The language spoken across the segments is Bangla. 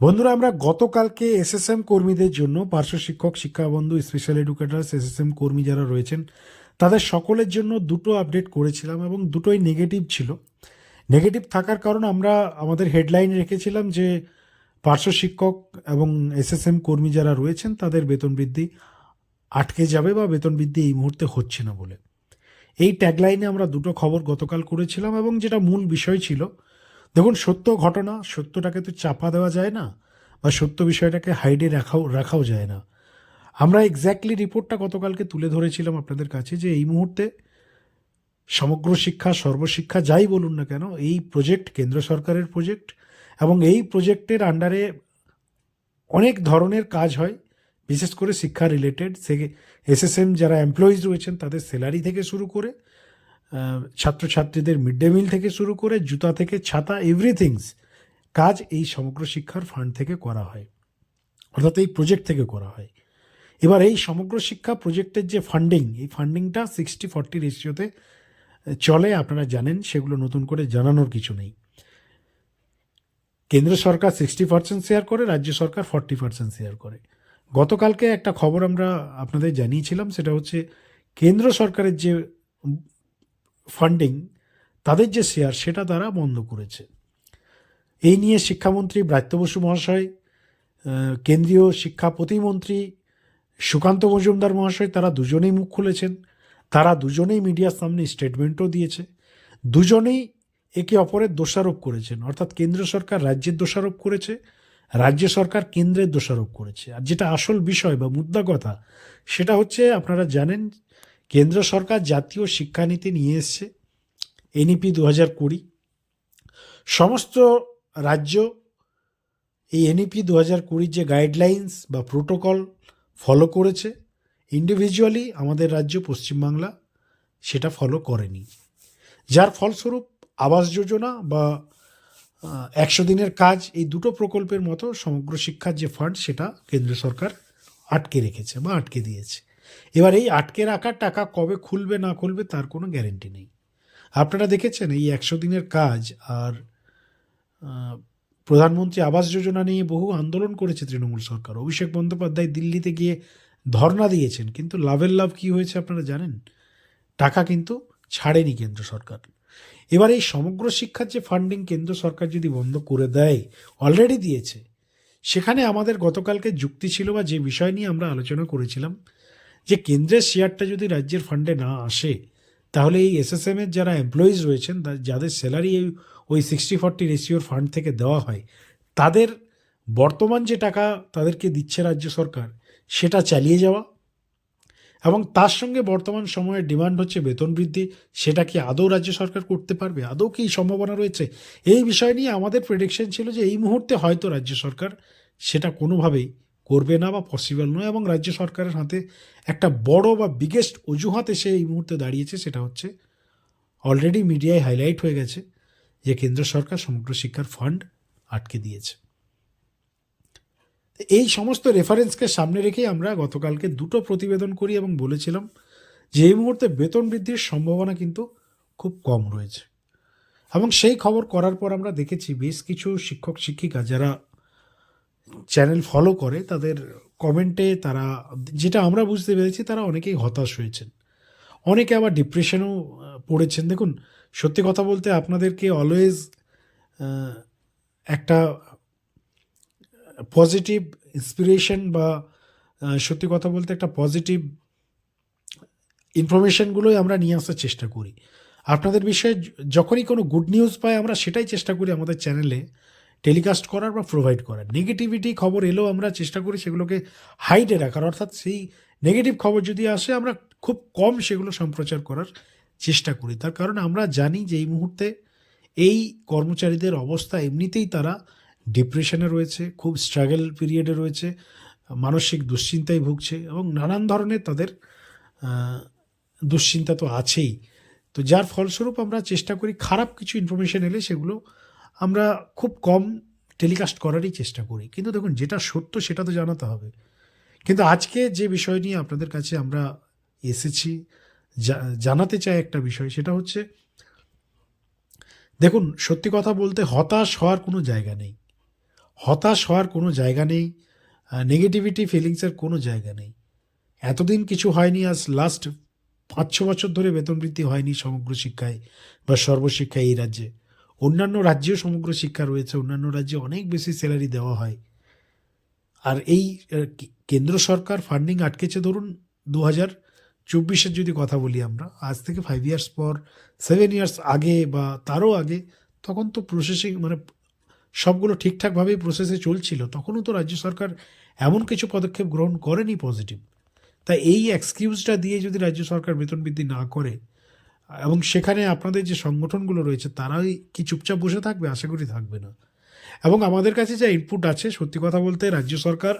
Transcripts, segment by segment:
বন্ধুরা, আমরা গতকালকে এসএসএম কর্মীদের জন্য পার্শ্ব শিক্ষক, শিক্ষাবন্ধু স্পেশাল এডুকেটার্স এসএসএম কর্মী যারা রয়েছেন, তাদের সকলের জন্য দুটো আপডেট করেছিলাম এবং দুটোই নেগেটিভ ছিল। নেগেটিভ থাকার কারণ আমরা আমাদের হেডলাইন রেখেছিলাম যে পার্শ্ব শিক্ষক এবং এসএসএম কর্মী যারা রয়েছেন, তাদের বেতন বৃদ্ধি আটকে যাবে বা বেতন বৃদ্ধি এই মুহূর্তে হচ্ছে না বলে। এই ট্যাগলাইনে আমরা দুটো খবর গতকাল করেছিলাম এবং যেটা মূল বিষয় ছিল দেখুন, সত্য ঘটনা, সত্যটাকে তো চাপা দেওয়া যায় না বা সত্য বিষয়টাকে হাইডে রাখাও রাখাও যায় না। আমরা এক্স্যাক্টলি রিপোর্টটা গতকালকে তুলে ধরেছিলাম আপনাদের কাছে যে এই মুহূর্তে সমগ্র শিক্ষা, সর্বশিক্ষা যাই বলুন না কেন, এই প্রজেক্ট কেন্দ্র সরকারের প্রজেক্ট এবং এই প্রজেক্টের আন্ডারে অনেক ধরনের কাজ হয়, বিশেষ করে শিক্ষা রিলেটেড সে এসএসএম যারা এমপ্লয়িজ রয়েছেন তাদের স্যালারি থেকে শুরু করে ছাত্রছাত্রীদের মিড ডে মিল থেকে শুরু করে জুতা থেকে ছাতা এভরিথিংস কাজ এই সমগ্র শিক্ষার ফান্ড থেকে করা হয়। অর্থাৎ এই প্রজেক্ট থেকে করা হয়। এবার এই সমগ্র শিক্ষা প্রজেক্টের যে ফান্ডিং এই ফান্ডিংটা সিক্সটি ফর্টি রেশিওতে চলে, আপনারা জানেন, সেগুলো নতুন করে জানানোর কিছু নেই। কেন্দ্র সরকার সিক্সটি পার্সেন্ট শেয়ার করে, রাজ্য সরকার ফর্টি পার্সেন্ট শেয়ার করে। গতকালকে একটা খবর আমরা আপনাদের জানিয়েছিলাম, সেটা হচ্ছে কেন্দ্র সরকারের যে ফান্ডিং তাদের যে শেয়ার সেটা তারা বন্ধ করেছে। এই নিয়ে শিক্ষামন্ত্রী ব্রাত্য বসু মহাশয় কেন্দ্রীয় শিক্ষা প্রতিমন্ত্রী সুকান্ত মজুমদার মহাশয়, তারা দুজনেই মুখ খুলেছেন। তারা দুজনেই মিডিয়ার সামনে স্টেটমেন্টও দিয়েছে। দুজনেই একে অপরের দোষারোপ করেছেন। অর্থাৎ কেন্দ্র সরকার রাজ্যের দোষারোপ করেছে, রাজ্য সরকার কেন্দ্রের দোষারোপ করেছে। আর যেটা আসল বিষয় বা মুদ্রা কথা, সেটা হচ্ছে আপনারা জানেন কেন্দ্র সরকার জাতীয় শিক্ষানীতি নিয়ে এসছে, এনইপি দু হাজার কুড়ি। সমস্ত রাজ্য এই এনইপি দু হাজার কুড়ির যে গাইডলাইন্স বা প্রোটোকল ফলো করেছে ইন্ডিভিজুয়ালি আমাদের রাজ্য পশ্চিমবাংলা সেটা ফলো করেনি। যার ফলস্বরূপ আবাস যোজনা বা একশো দিনের কাজ এই দুটো প্রকল্পের মতো সমগ্র শিক্ষার যে ফান্ড সেটা কেন্দ্র সরকার আটকে রেখেছে বা আটকে দিয়েছে। এবার এই আটকে রাখার টাকা কবে খুলবে, না খুলবে তার কোনো গ্যারেন্টি নেই। আপনারা দেখেছেন এই একশো দিনের কাজ আর প্রধানমন্ত্রী আবাস যোজনা নিয়ে বহু আন্দোলন করেছে তৃণমূল সরকার। অভিষেক বন্দ্যোপাধ্যায় দিল্লিতে গিয়ে ধর্ণা দিয়েছেন, কিন্তু লাভের লাভ কি হয়েছে আপনারা জানেন? টাকা কিন্তু ছাড়েনি কেন্দ্র সরকার। এবার এই সমগ্র শিক্ষার যে ফান্ডিং কেন্দ্র সরকার যদি বন্ধ করে দেয় অলরেডি দিয়েছে, সেখানে আমাদের গতকালকে যুক্তি ছিল বা যে বিষয় নিয়ে আমরা আলোচনা করেছিলাম যে কেন্দ্রের শেয়ারটা যদি রাজ্যের ফান্ডে না আসে, তাহলে এই এসএসএম এর যারা এমপ্লয়িজ রয়েছেন যাদের স্যালারি ওই সিক্সটি ফর্টি রেশিওর ফান্ড থেকে দেওয়া হয়, তাদের বর্তমান যে টাকা তাদেরকে দিচ্ছে রাজ্য সরকার, সেটা চালিয়ে যাওয়া এবং তার সঙ্গে বর্তমান সময়ে ডিমান্ড হচ্ছে বেতন বৃদ্ধি, সেটা কি আদৌ রাজ্য সরকার করতে পারবে? আদৌ কি সম্ভাবনা রয়েছে? এই বিষয় নিয়ে আমাদের প্রেডিকশন ছিল যে এই মুহূর্তে হয়তো রাজ্য সরকার সেটা কোনোভাবেই করবে না বা পসিবল নয় এবং রাজ্য সরকারের হাতে একটা বড় বা বিগেস্ট অজুহাত এসে এই মুহূর্তে দাঁড়িয়েছে সেটা হচ্ছে অলরেডি মিডিয়ায় হাইলাইট হয়ে গেছে যে কেন্দ্র সরকার সমগ্র শিক্ষার ফান্ড আটকে দিয়েছে। এই সমস্ত রেফারেন্সকে সামনে রেখেই আমরা গতকালকে দুটো প্রতিবেদন করি এবং বলেছিলাম যে এই মুহূর্তে বেতন বৃদ্ধির সম্ভাবনা কিন্তু খুব কম রয়েছে। এবং সেই খবর করার পর আমরা দেখেছি বেশ কিছু শিক্ষক শিক্ষিকা যারা চ্যানেল ফলো করে তাদের কমেন্টে তারা, যেটা আমরা বুঝতে পেরেছি তারা অনেকেই হতাশ হয়েছেন। অনেকে আবার ডিপ্রেশনেও পড়েছেন। দেখুন, সত্যি কথা বলতে আপনাদেরকে অলওয়েজ একটা পজিটিভ ইন্সপিরেশন বা সত্যি কথা বলতে একটা পজিটিভ ইনফরমেশনগুলোই আমরা নিয়ে আসার চেষ্টা করি। আপনাদের বিষয়ে যখনই কোনো গুড নিউজ পাই, আমরা সেটাই চেষ্টা করি আমাদের চ্যানেলে টেলিকাস্ট করার বা প্রোভাইড করার। নেগেটিভিটি খবর এলেও আমরা চেষ্টা করি সেগুলোকে হাইডে রাখার। অর্থাৎ সেই নেগেটিভ খবর যদি আসে, আমরা খুব কম সেগুলো সম্প্রচার করার চেষ্টা করি। তার কারণ আমরা জানি যে এই মুহূর্তে এই কর্মচারীদের অবস্থা এমনিতেই তারা ডিপ্রেশনে রয়েছে, খুব স্ট্রাগল পিরিয়ডে রয়েছে, মানসিক দুশ্চিন্তায় ভুগছে এবং নানান ধরনের তাদের দুশ্চিন্তা তো আছেই। তো যার ফলস্বরূপ আমরা চেষ্টা করি খারাপ কিছু ইনফরমেশন এলে সেগুলো আমরা খুব কম টেলিকাস্ট করারই চেষ্টা করি। কিন্তু দেখুন, যেটা সত্য সেটা তো জানাতে হবে। কিন্তু আজকে যে বিষয় নিয়ে আপনাদের কাছে আমরা এসেছি জানাতে চাই একটা বিষয়, সেটা হচ্ছে, দেখুন, সত্যি কথা বলতে হতাশ হওয়ার কোনো জায়গা নেই। হতাশ হওয়ার কোনো জায়গা নেই নেগেটিভিটি ফিলিংসের কোনো জায়গা নেই। এতদিন কিছু হয়নি, আজ লাস্ট পাঁচ ছ বছর ধরে বেতন বৃদ্ধি হয়নি সমগ্র শিক্ষায় বা সর্বশিক্ষায় এই রাজ্যে। অন্যান্য রাজ্যেও সমগ্র শিক্ষা রয়েছে, অন্যান্য রাজ্যে অনেক বেশি স্যালারি দেওয়া হয়। আর এই কেন্দ্র সরকার ফান্ডিং আটকেছে ধরুন দু হাজার চব্বিশের যদি কথা বলি আমরা, আজ থেকে ফাইভ ইয়ার্স পর সেভেন ইয়ার্স আগে বা তারও আগে, তখন তো প্রসেসিং মানে সবগুলো ঠিকঠাকভাবেই প্রসেসে চলছিল, তখনও তো রাজ্য সরকার এমন কিছু পদক্ষেপ গ্রহণ করেনি পজিটিভ তাই এই এক্সকিউজটা দিয়ে যদি রাজ্য সরকার বেতন বৃদ্ধি না করে এবং সেখানে আপনাদের যে সংগঠনগুলো রয়েছে, তারাই কি চুপচাপ বসে থাকবে? আশা করি থাকবে না। এবং আমাদের কাছে যা ইনপুট আছে, সত্যি কথা বলতে রাজ্য সরকার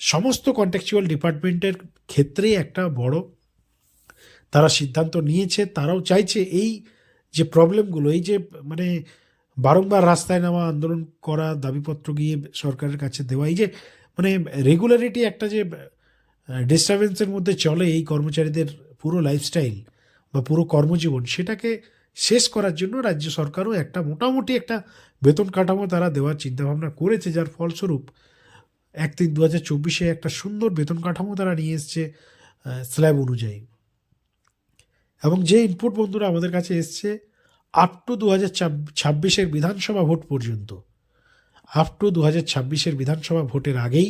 সমস্ত কন্টেকচুয়াল ডিপার্টমেন্টের ক্ষেত্রেই একটা বড় তারা সিদ্ধান্ত নিয়েছে। তারাও চাইছে এই যে প্রবলেমগুলো এই যে মানে বারংবার রাস্তায় নামা, আন্দোলন করা, দাবিপত্র গিয়ে সরকারের কাছে দেওয়া, এই যে মানে রেগুলারিটি একটা যে ডিস্টারবেন্সের মধ্যে চলে এই কর্মচারীদের পুরো লাইফস্টাইল বা পুরো কর্মজীবন সেটাকে শেষ করার জন্য রাজ্য সরকারও একটা মোটামুটি একটা বেতন কাঠামো তারা দেওয়ার চিন্তাভাবনা করেছে, যার ফলস্বরূপ এক তিন দু হাজার চব্বিশে একটা সুন্দর বেতন কাঠামো তারা নিয়ে এসছে স্ল্যাব অনুযায়ী। এবং যে ইনপুট বন্ধুরা আমাদের কাছে এসছে আপ টু দু হাজার ছাব্বিশের বিধানসভা ভোট পর্যন্ত আপ টু দু হাজার ছাব্বিশের বিধানসভা ভোটের আগেই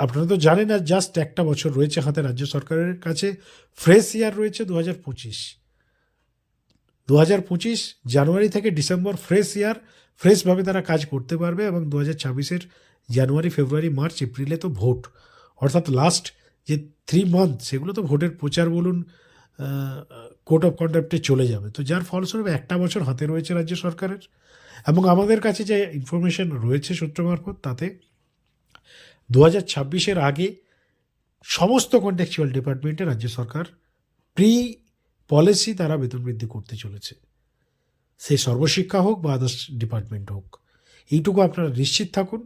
আপনারা তো জানেন আর জাস্ট একটা বছর রয়েছে হাতে রাজ্য সরকারের কাছে। ফ্রেশ ইয়ার রয়েছে দু হাজার পঁচিশ। দু হাজার পঁচিশ জানুয়ারি থেকে ডিসেম্বর ফ্রেশ ইয়ার ফ্রেশভাবে তারা কাজ করতে পারবে এবং দু হাজার ছাব্বিশের জানুয়ারি, ফেব্রুয়ারি, মার্চ, এপ্রিলে তো ভোট। অর্থাৎ লাস্ট যে থ্রি মান্থ সেগুলো তো ভোটের প্রচার বলুন কোর্ট অফ কন্ডাক্টে চলে যাবে। তো যার ফলস্বরূপ একটা বছর হাতে রয়েছে রাজ্য সরকারের। এবং আমাদের কাছে যে ইনফরমেশন রয়েছে সূত্র মারফত, তাতে দু হাজার ছাব্বিশের আগে সমস্ত কন্টেকচুয়াল ডিপার্টমেন্টে রাজ্য সরকার প্রি পলিসি তারা বেতন বৃদ্ধি করতে চলেছে। সে সর্বশিক্ষা হোক বা আদার্স ডিপার্টমেন্ট হোক। এইটুকু আপনারা নিশ্চিত থাকুন।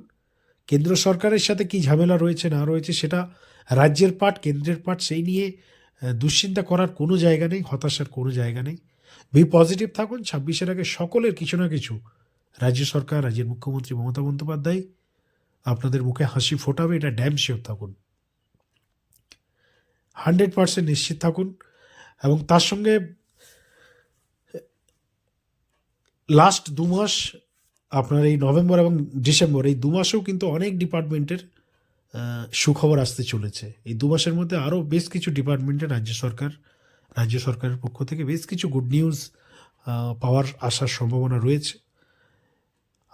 কেন্দ্র সরকারের সাথে কি ঝামেলা রয়েছে, না রয়েছে, সেটা রাজ্যের পাট কেন্দ্রের পাট সেই নিয়ে দুশ্চিন্তা করার কোনো জায়গা নেই, হতাশার কোনো জায়গা নেই। বি পজিটিভ থাকুন। ছাব্বিশের আগে সকলের কিছু না কিছু রাজ্য সরকার, রাজ্যের মুখ্যমন্ত্রী মমতা বন্দ্যোপাধ্যায় আপনাদের মুখে হাসি ফোটাবে, এটা ড্যাম শিওর থাকুন। হান্ড্রেড পার্সেন্ট নিশ্চিত থাকুন। এবং তার সঙ্গে লাস্ট দু মাস, আপনার এই নভেম্বর এবং ডিসেম্বর, এই দু মাসেও কিন্তু অনেক ডিপার্টমেন্টের সুখবর আসতে চলেছে। এই দু মাসের মধ্যে আরও বেশ কিছু ডিপার্টমেন্টে রাজ্য সরকার, রাজ্য সরকারের পক্ষ থেকে বেশ কিছু গুড নিউজ পাওয়ার আসার সম্ভাবনা রয়েছে।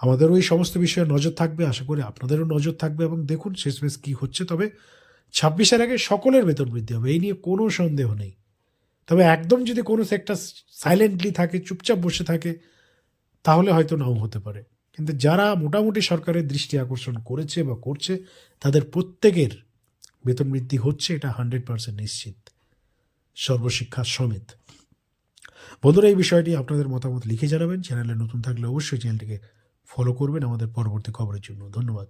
আমাদেরও এই সমস্ত বিষয়ে নজর থাকবে। আশা করি আপনাদেরও নজর থাকবে এবং দেখুন শেষমেশ কী হচ্ছে। তবে ছাব্বিশের আগে সকলের বেতন বৃদ্ধি হবে, এই নিয়ে কোনো সন্দেহ নেই। তবে একদম যদি কোনো সেক্টর সাইলেন্টলি থাকে, চুপচাপ বসে থাকে, তাহলে হয়তো নাও হতে পারে। কিন্তু যারা মোটামুটি সরকারের দৃষ্টি আকর্ষণ করেছে বা করছে, তাদের প্রত্যেকের বেতন বৃদ্ধি হচ্ছে, এটা হান্ড্রেড পার্সেন্ট নিশ্চিত, সর্বশিক্ষা সমেত। বন্ধুরা, এই বিষয়টি আপনাদের মতামত লিখে জানাবেন। চ্যানেলে নতুন থাকলে অবশ্যই চ্যানেলটিকে ফলো করবেন আমাদের পরবর্তী খবরের জন্য। ধন্যবাদ।